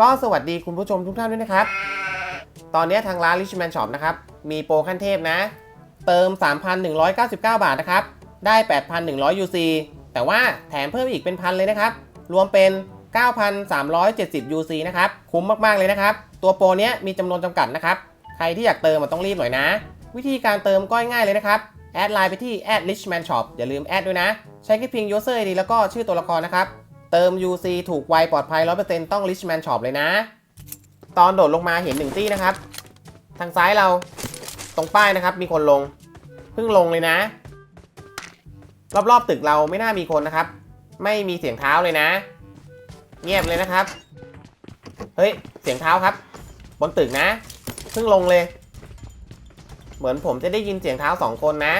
ก็สวัสดีคุณผู้ชมทุกท่านด้วยนะครับ ตอนนี้ทางร้าน Richman Shop นะครับ มีโปรขั้นเทพนะ เติม 3,199 บาทนะครับ ได้ 8,100 UC แต่ว่าแถมเพิ่มอีกเป็นพันเลยนะครับ รวมเป็น 9,370 UC นะครับ คุ้มมาก ๆ เลยนะครับ ตัวโปรเนี้ยมีจำนวนจำกัดนะครับ ใครที่อยากเติมมันต้องรีบหน่อยนะ วิธีการเติมก็ง่ายเลยนะครับ แอดไลน์ไปที่ @richman shop อย่าลืมแอดด้วยนะ ใช้แค่เพียง user ID แล้วก็ชื่อตัวละครนะครับ เติม UC ถูกไวปลอดภัย 100%ต้อง richman shop เลยนะ ตอนโดดลงมาเห็นหนึ่งตี้นะครับ ทางซ้ายเราตรงป้ายนะครับ มีคนลง เพิ่งลงเลยนะ รอบๆตึกเราไม่น่ามีคนนะครับ ไม่มีเสียงเท้าเลยนะ เงียบเลยนะครับ เฮ้ย เสียงเท้าครับ บนตึกนะ เพิ่งลงเลย เหมือนผมจะได้ยินเสียงเท้าสองคนนะ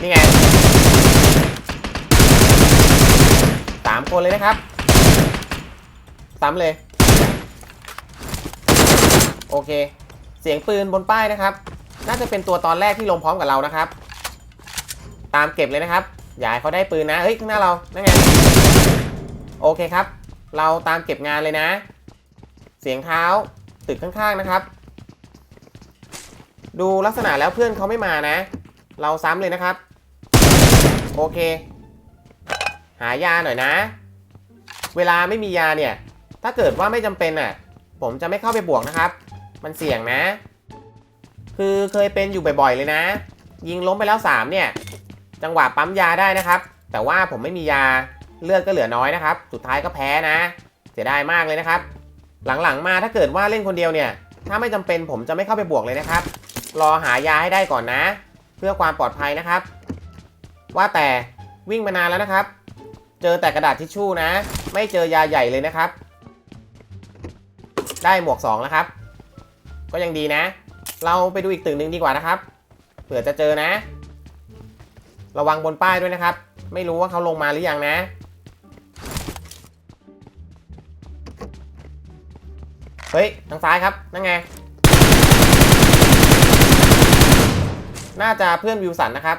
นี่ไงสามคนเลยนะครับซ้ำเลย โอเค เสียงปืนบนป้ายนะครับ น่าจะเป็นตัวตอนแรกที่ลงพร้อมกับเรานะครับ ตามเก็บเลยนะครับ อย่าให้เขาได้ปืนนะ เฮ้ย ข้างหน้าเรา นั่นไง โอเคครับ เราตามเก็บงานเลยนะ เสียงเท้าตึกข้างๆนะครับ ดูลักษณะแล้วเพื่อนเขาไม่มานะ เราซ้ำเลยนะครับ โอเค หายาหน่อยนะ เวลาไม่มียาเนี่ย ถ้าเกิดว่าไม่จำเป็นอะ ผมจะไม่เข้าไปบวกนะครับ มันเสี่ยงนะ คือเคยเป็นอยู่บ่อยๆเลยนะ ยิงล้มไปแล้ว3เนี่ย จังหวะปั๊มยาได้นะครับ แต่ว่าผมไม่มียา เลือดก็เหลือน้อยนะครับ สุดท้ายก็แพ้นะ เสียดายมากเลยนะครับ หลังๆมาถ้าเกิดว่าเล่นคนเดียวเนี่ย ถ้าไม่จำเป็นผมจะไม่เข้าไปบวกเลยนะครับ รอหายาให้ได้ก่อนนะ เพื่อความปลอดภัยนะครับ ว่าแต่วิ่งมานานแล้วนะครับ เจอแต่กระดาษทิชชู่นะ ไม่เจอยาใหญ่เลยนะครับ ได้หมวก 2 แล้วครับ ก็ยังดีนะ เราไปดูอีกตึกหนึ่งดีกว่านะครับ เผื่อจะเจอนะ ระวังบนป้ายด้วยนะครับ ไม่รู้ว่าเขาลงมาหรือยังนะ เฮ้ย ทางซ้ายครับ นั่นไง น่าจะเพื่อนวิวสันนะครับ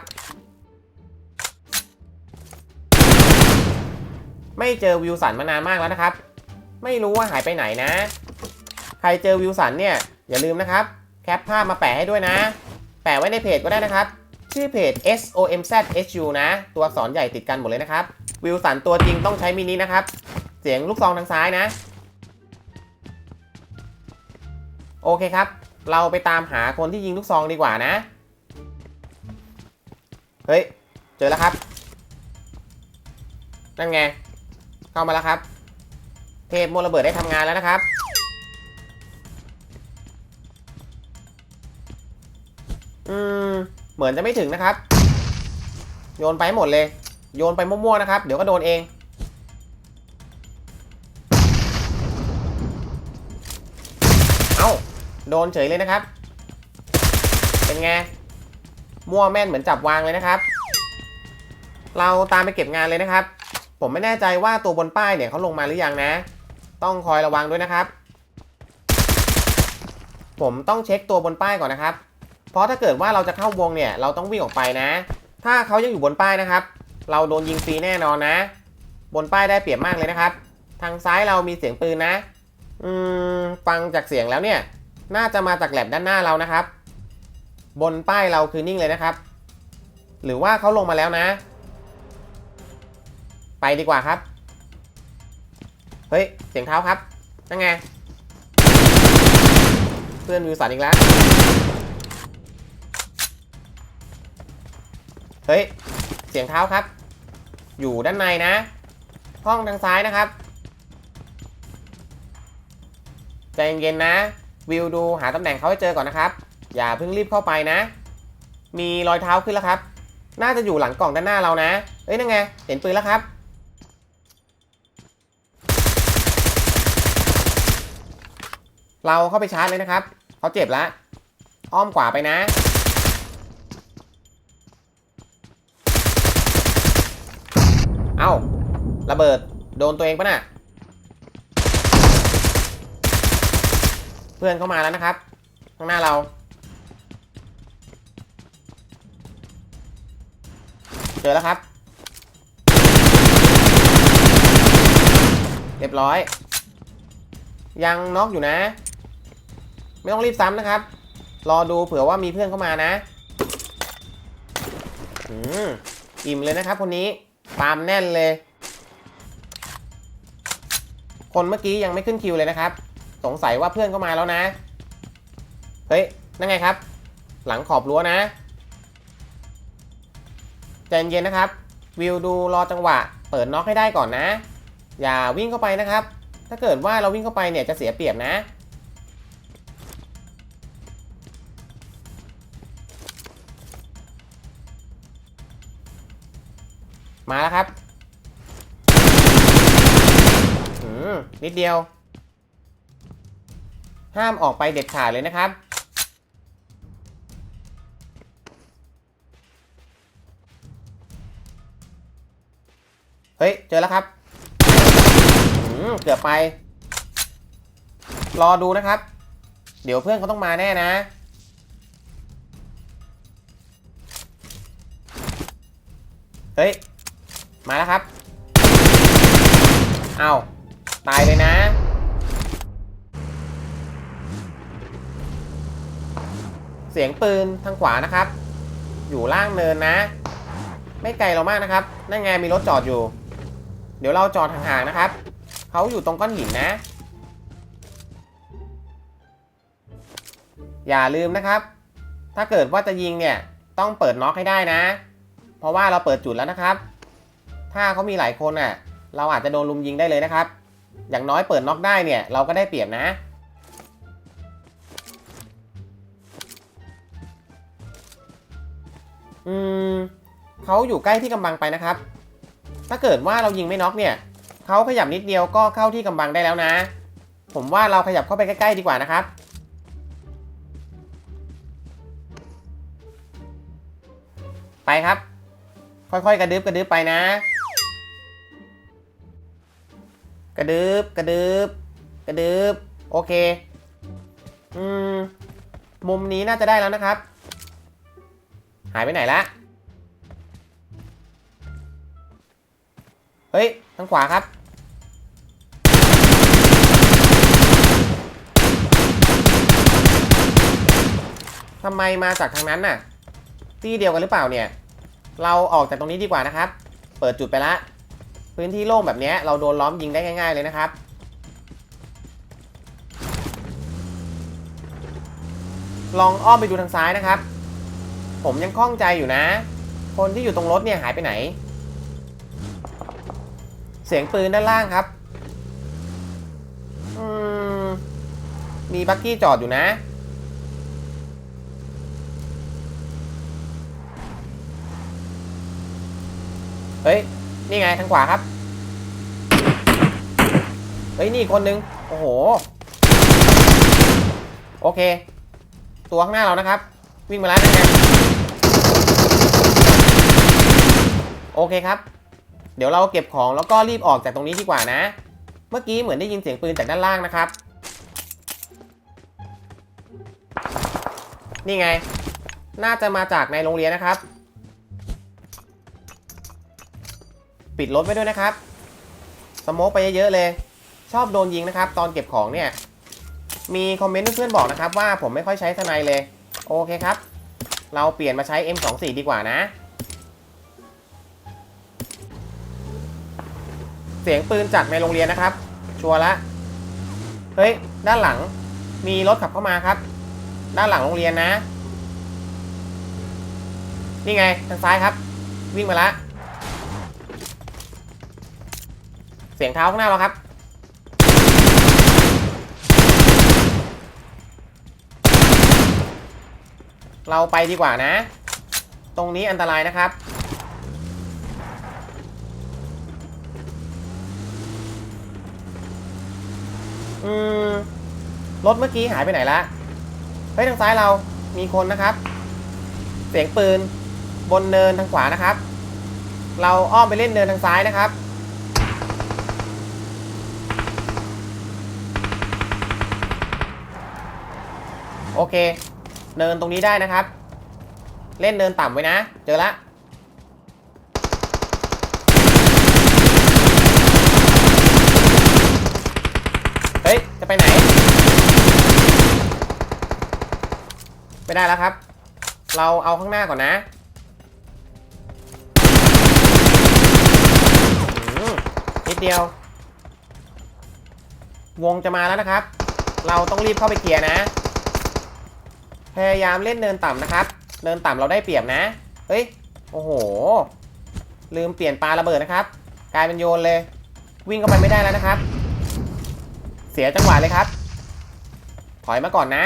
ไม่เจอวิวสันมานานมากแล้วนะครับ ไม่รู้ว่าหายไปไหนนะ ใครเจอวิวสันเนี่ยอย่าลืมนะครับ แคปภาพมาแปะให้ด้วยนะ แปะไว้ในเพจก็ได้นะครับ ชื่อเพจ SOMZHU นะ ตัวอักษรใหญ่ติดกันหมดเลยนะครับ วิวสันตัวจริงต้องใช้มินินะครับ เสียงลูกซองทางซ้ายนะ โอเคครับ เราไปตามหาคนที่ยิงลูกซองดีกว่านะ เฮ้ย เจอแล้วครับ นั่นไง เข้ามาแล้วครับ เทพโมระเบิดได้ทำงานแล้วนะครับอืมเหมือนจะไม่ถึงนะครับ โยนไปให้หมดเลย โยนไปมั่วๆนะครับ เดี๋ยวก็โดนเอง เอ้า โดนเฉยเลยนะครับ เป็นไง มั่วแม่นเหมือนจับวางเลยนะครับ เราตามไปเก็บงานเลยนะครับ ผมไม่แน่ใจว่าตัวบนป้ายเนี่ยเขาลงมาหรือยังนะ ต้องคอยระวังด้วยนะครับ ผมต้องเช็คตัวบนป้ายก่อนนะครับ เพราะถ้าเกิดว่าเราจะเข้าวงเนี่ย เราต้องวิ่งออกไปนะ ถ้าเขายังอยู่บนป้ายนะครับ เราโดนยิงฟรีแน่นอนนะ บนป้ายได้เปรียบมากเลยนะครับ ทางซ้ายเรามีเสียงปืนนะ อืมฟังจากเสียงแล้วเนี่ย น่าจะมาจากแลบด้านหน้าเรานะครับ บนป้ายเราคือนิ่งเลยนะครับ หรือว่าเขาลงมาแล้วนะ ไปดีกว่าครับ เฮ้ย เสียงเท้าครับ นั่นไง เพื่อนวิวสันอีกแล้ว เฮ้ย เสียงเท้าครับ อยู่ด้านในนะ ห้องทางซ้ายนะครับ ใจเย็นๆนะ วิวดูหาตำแหน่งเขาให้เจอก่อนนะครับ อย่าเพิ่งรีบเข้าไปนะ มีรอยเท้าขึ้นแล้วครับ น่าจะอยู่หลังกล่องด้านหน้าเรานะ เอ้ยนั่นไง เห็นปืนแล้วครับ เราเข้าไปชาร์จเลยนะครับเขาเจ็บแล้วอ้อมขวาไปนะ เอ้าระเบิดโดนตัวเองปะน่ะ เพื่อนเข้ามาแล้วนะครับ ข้างหน้าเรา เจอแล้วครับ เรียบร้อย ยังน็อกอยู่นะ ไม่ต้องรีบซ้ำนะครับ รอดูเผื่อว่ามีเพื่อนเข้ามานะอืมอิ่มเลยนะครับคนนี้ตามแน่นเลย คนเมื่อกี้ยังไม่ขึ้นคิวเลยนะครับ สงสัยว่าเพื่อนเข้ามาแล้วนะ เฮ้ย นั่นไงครับ หลังขอบรั้วนะใจเย็นนะครับ วิวดูรอจังหวะ เปิดน็อกให้ได้ก่อนนะ อย่าวิ่งเข้าไปนะครับ ถ้าเกิดว่าเราวิ่งเข้าไปเนี่ยจะเสียเปรียบนะ มาแล้วครับนิดเดียว ห้ามออกไปเด็ดขาดเลยนะครับเฮ้ย เจอแล้วครับ เกือบไป รอดูนะครับ เดี๋ยวเพื่อนเขาต้องมาแน่นะ เฮ้ย มาแล้วครับ เอาตายเลยนะ เสียงปืนทางขวานะครับ อยู่ล่างเนินนะ ไม่ไกลเรามากนะครับ นั่นไงมีรถจอดอยู่ เดี๋ยวเราจอดห่างๆนะครับ เขาอยู่ตรงก้อนหินนะ อย่าลืมนะครับ ถ้าเกิดว่าจะยิงเนี่ย ต้องเปิดน็อกให้ได้นะ เพราะว่าเราเปิดจุดแล้วนะครับ ถ้าเขามีหลายคนอะ เราอาจจะโดนลุมยิงได้เลยนะครับ อย่างน้อยเปิดน็อกได้เนี่ย เราก็ได้เปรียบนะ อืมเขาอยู่ใกล้ที่กำบังไปนะครับ ถ้าเกิดว่าเรายิงไม่น็อกเนี่ยเขาขยับนิดเดียวก็เข้าที่กำบังได้แล้วนะ ผมว่าเราขยับเข้าไปใกล้ๆดีกว่านะครับไปครับ ค่อยๆ กระดึบกระดึบไปนะ กระดึบกระดึบกระดึบโอเค อืม มุมนี้น่าจะได้แล้วนะครับ หายไปไหนละ เฮ้ย ทางขวาครับ ทำไมมาจากทางนั้นน่ะ ที่เดียวกันหรือเปล่าเนี่ย เราออกจากตรงนี้ดีกว่านะครับ เปิดจุดไปละ พื้นที่โล่งแบบนี้เราโดนล้อมยิงได้ง่าย ๆ เลยนะครับ ลองอ้อมไปดูทางซ้ายนะครับ ผมยังคล่องใจอยู่นะ คนที่อยู่ตรงรถเนี่ยหายไปไหน เสียงปืนด้านล่างครับอืมมีบักกี้จอดอยู่นะ เฮ้ย นี่ไงทางขวาครับ เฮ้ยนี่คนนึง โอ้โห โอเค ตัวข้างหน้าเรานะครับ วิ่งมาแล้วนะฮะโอเคครับ เดี๋ยวเราเก็บของแล้วก็รีบออกจากตรงนี้ดีกว่านะ เมื่อกี้เหมือนได้ยินเสียงปืนจากด้านล่างนะครับ นี่ไง น่าจะมาจากในโรงเรียนนะครับ ปิดรถไว้ด้วยนะครับ สโมกไปเยอะๆเลย ชอบโดนยิงนะครับ ตอนเก็บของเนี่ย มีคอมเมนต์เพื่อนๆบอกนะครับ ว่าผมไม่ค่อยใช้ทนายเลย โอเคครับ เราเปลี่ยนมาใช้ M24 ดีกว่านะ เสียงปืนจากในโรงเรียนนะครับ ชัวร์ละ เฮ้ย ด้านหลังมีรถขับเข้ามาครับ ด้านหลังโรงเรียนนะ นี่ไง ทางซ้ายครับ วิ่งมาละ เสียงเท้าข้างหน้าเราครับ เราไปดีกว่านะ ตรงนี้อันตรายนะครับ อืม รถเมื่อกี้หายไปไหนละเฮ้ยทางซ้ายเรามีคนนะครับ เสียงปืนบนเนินทางขวานะครับ เราอ้อมไปเล่นเนินทางซ้ายนะครับ โอเค เนินตรงนี้ได้นะครับ เล่นเนินต่ำไว้นะ เจอละเฮ้ย จะไปไหน ไม่ได้แล้วครับ เราเอาข้างหน้าก่อนนะนิดเดียว วงจะมาแล้วนะครับ เราต้องรีบเข้าไปเคลียร์นะ พยายามเล่นเนินต่ำนะครับ เนินต่ำเราได้เปรียบนะ เฮ้ย โอ้โห ลืมเปลี่ยนปลาระเบิดนะครับ กลายเป็นโยนเลย วิ่งเข้าไปไม่ได้แล้วนะครับ เสียจังหวะเลยครับ ถอยมาก่อนนะ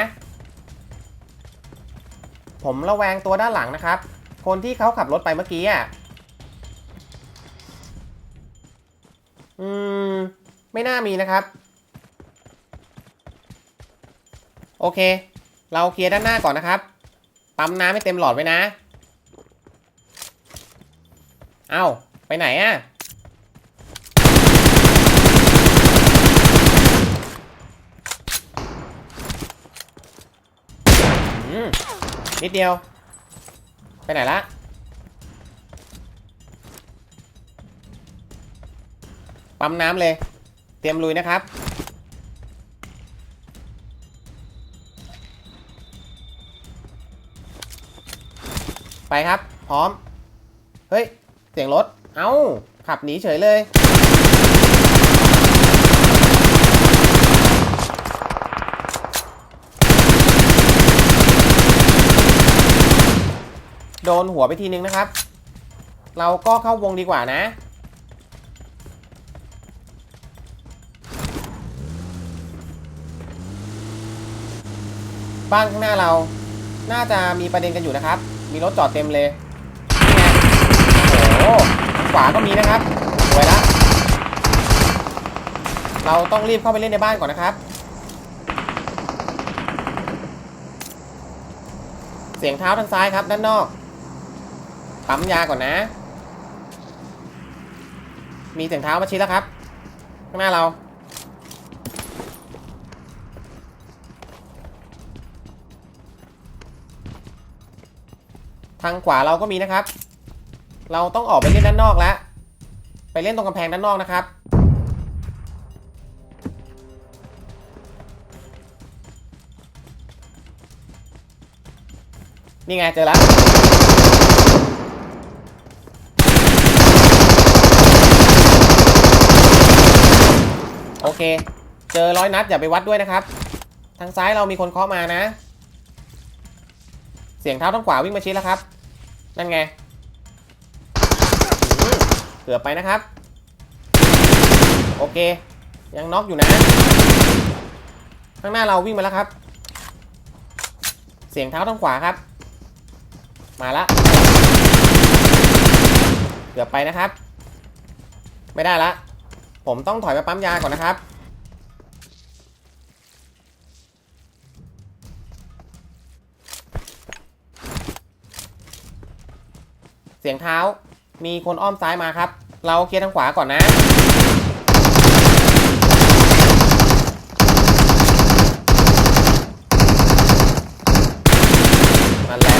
ผมระแวงตัวด้านหลังนะครับ คนที่เขาขับรถไปเมื่อกี้อะ อืม ไม่น่ามีนะครับ โอเค เราเคลียร์ด้านหน้าก่อนนะครับ ปั๊มน้ำให้เต็มหลอดไว้นะ เอ้า ไปไหนอะอืมนิดเดียว ไปไหนละปั๊มน้ำเลย เตรียมลุยนะครับ ไปครับ พร้อม เฮ้ย เสียงรถ เอ้า ขับหนีเฉยเลย โดนหัวไปทีนึงนะครับ เราก็เข้าวงดีกว่านะบ้านข้างหน้าเรา น่าจะมีประเด็นกันอยู่นะครับ มีรถจอดเต็มเลยนี่ไงโอ้โหขวาก็มีนะครับสวยละเราต้องรีบเข้าไปเล่นในบ้านก่อนนะครับ เสียงเท้าทางซ้ายครับด้านนอกปั๊มยาก่อนนะ มีเสียงเท้ามาชี้แล้วครับ ข้างหน้าเรา ทางขวาเราก็มีนะครับ เราต้องออกไปเล่นด้านนอกแล้ว ไปเล่นตรงกำแพงด้านนอกนะครับ นี่ไงเจอแล้ว โอเค เจอร้อยนัดอย่าไปวัดด้วยนะครับ ทางซ้ายเรามีคนเคาะมานะ เสียงเท้าทางขวาวิ่งมาชิดแล้วครับ นั่นไง เกือบไปนะครับ โอเค ยังน็อกอยู่นะ ข้างหน้าเราวิ่งมาแล้วครับ เสียงเท้าทางขวาครับ มาละ เกือบไปนะครับ ไม่ได้ละ ผมต้องถอยไปปั๊มยาก่อนนะครับ เสียงเท้า มีคนอ้อมซ้ายมาครับ เราเคลียร์ทางขวาก่อนนะนั่นแหละ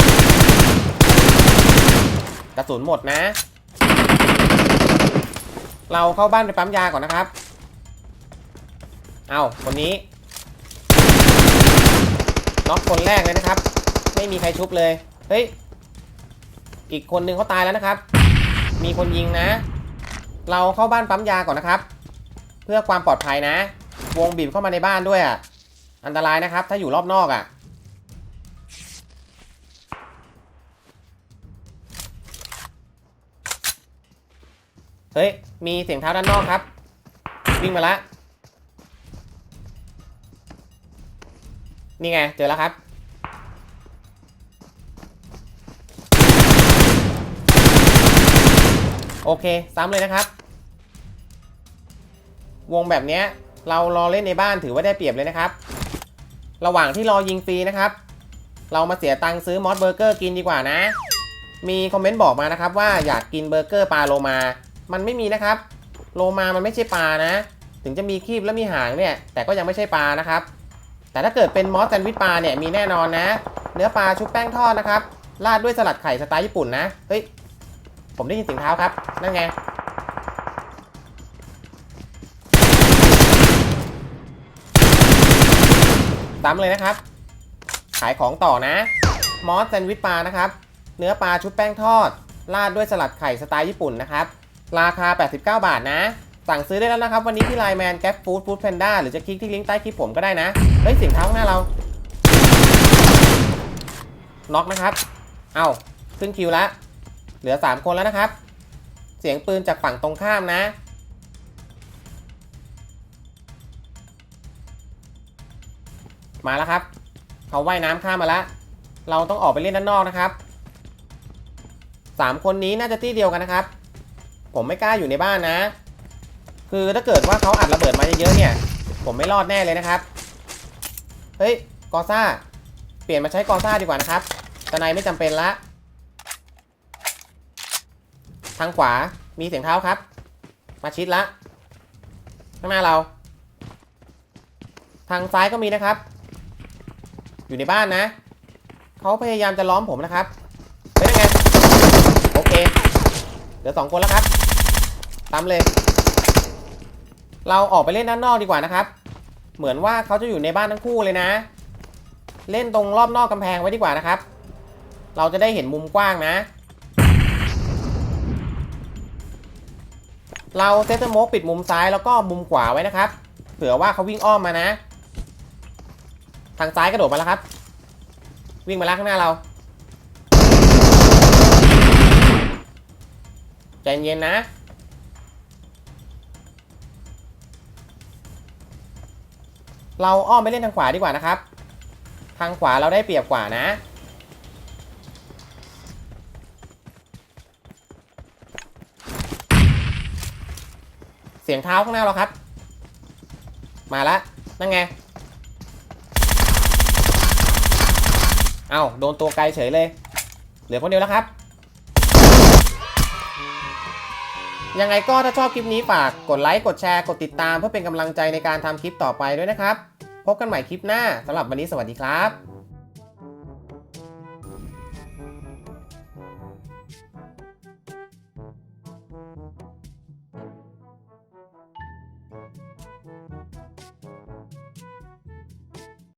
กระสุนหมดนะ เราเข้าบ้านไปปั๊มยาก่อนนะครับ เอาคนนี้น็อกคนแรกเลยนะครับ ไม่มีใครชุบเลย เฮ้ย อีกคนนึงเขาตายแล้วนะครับ มีคนยิงนะ เราเข้าบ้านปั๊มยาก่อนนะครับ เพื่อความปลอดภัยนะ วงบีบเข้ามาในบ้านด้วยอะ อันตรายนะครับ ถ้าอยู่รอบนอกอะ เฮ้ย มีเสียงเท้าด้านนอกครับ วิ่งมาละ นี่ไง เจอแล้วครับ โอเค ซ้ำเลยนะครับ วงแบบนี้เรารอเล่นในบ้านถือว่าได้เปรียบเลยนะครับ ระหว่างที่รอยิงฟรีนะครับ เรามาเสียตังค์ซื้อมอสเบอร์เกอร์กินดีกว่านะ มีคอมเมนต์บอกมานะครับ ว่าอยากกินเบอร์เกอร์ปลาโลมา มันไม่มีนะครับ โลมามันไม่ใช่ปลานะ ถึงจะมีครีบและมีหางเนี่ย แต่ก็ยังไม่ใช่ปลานะครับ แต่ถ้าเกิดเป็นมอสแซนด์วิชปลาเนี่ยมีแน่นอนนะ เนื้อปลาชุบแป้งทอดนะครับราดด้วยสลัดไข่สไตล์ญี่ปุ่นนะ เฮ้ย ผมได้ยินเสียงเท้าครับ นั่นไง ตามเลยนะครับ ขายของต่อนะ มอสแซนด์วิชปลานะครับ เนื้อปลาชุบแป้งทอด ราดด้วยสลัดไข่สไตล์ญี่ปุ่นนะครับ ราคา 89 บาทนะ สั่งซื้อได้แล้วนะครับ วันนี้ที่ไลน์แมนแก๊ปฟู้ดฟู้ดแพนด้าหรือจะคลิกที่ลิงก์ใต้คลิปผมก็ได้นะ เฮ้ยเสียงเท้าข้างหน้าเรา น็อกนะครับ เอาขึ้นคิวแล้ว เหลือ 3 คนแล้วนะครับ เสียงปืนจากฝั่งตรงข้ามนะ มาแล้วครับเขาว่ายน้ำข้ามมาแล้วเราต้องออกไปเล่นด้านนอกนะครับสามคนนี้น่าจะที่เดียวกันนะครับ ผมไม่กล้าอยู่ในบ้านนะ คือถ้าเกิดว่าเขาอัดระเบิดมาเยอะๆเนี่ย ผมไม่รอดแน่เลยนะครับ เฮ้ย กอซ่า เปลี่ยนมาใช้กอซ่าดีกว่านะครับตะไนไม่จำเป็นละางขวา มีเสียงเท้าครับ มาชิดละ ข้างหน้าเรา ทางซ้ายก็มีนะครับ อยู่ในบ้านนะ เขาพยายามจะล้อมผมนะครับเป็นยังไง โอเค เหลือสองคนแล้วครับ ตามเลย เราออกไปเล่นด้านนอกดีกว่านะครับ เหมือนว่าเขาจะอยู่ในบ้านทั้งคู่เลยนะ เล่นตรงรอบนอกกำแพงไว้ดีกว่านะครับ เราจะได้เห็นมุมกว้างนะ เราเซตโมกปิดมุมซ้ายแล้วก็มุมขวาไว้นะครับ เผื่อว่าเขาวิ่งอ้อมมานะ ทางซ้ายกระโดดมาแล้วครับ วิ่งมาแล้วข้างหน้าเรา ใจเย็นนะเราอ้อมไปเล่นทางขวาดีกว่านะครับ ทางขวาเราได้เปรียบกว่านะ สียงเท้าข้างหน้าเราครับ มาล้วนั่นไง เอา้าโดนตัวไกลเฉยเลย เหลือคนเดียวแล้วครับ ยังไงก็ถ้าชอบคลิปนี้ฝากกดไลค์กดแชร์กดติดตามเพื่อเป็นกำลังใจในการทำคลิปต่อไปด้วยนะครับ พบกันใหม่คลิปหน้าสำหรับวันนี้สวัสดีครับ